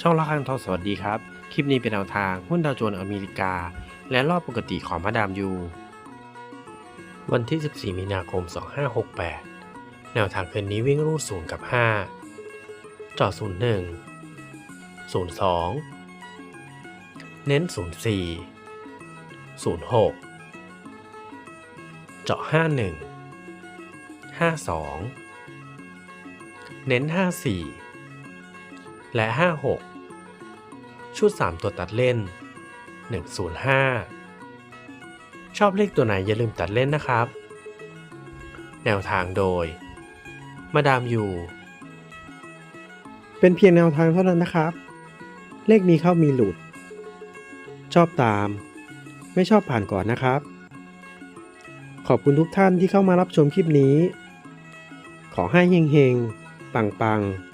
ช่องละคังทองสวัสดีครับ คลิปนี้เป็นแนวทางหุ้นดาวโจนส์อเมริกา และรอบปกติของมาดามยู วันที่ 14 มีนาคม 2568 แนวทางคืนนี้วิ่งรูด0กับ 5 จอด 01 02 เน้น 04 06 เจาะ 51 52 เน้น 54 และ 56 ชุด 3 ตัวตัดเล่น 105 ชอบเลขตัวไหนอย่าลืมตัดเล่นนะครับ แนวทางโดย มาดามยูเป็นเพียงแนวทางเท่านั้นนะครับ เลขมีเข้ามีหลุด ชอบตาม ไม่ชอบผ่านก่อนนะครับ ขอบคุณทุกท่านที่เข้ามารับชมคลิปนี้ ขอให้เฮงๆ ปังๆ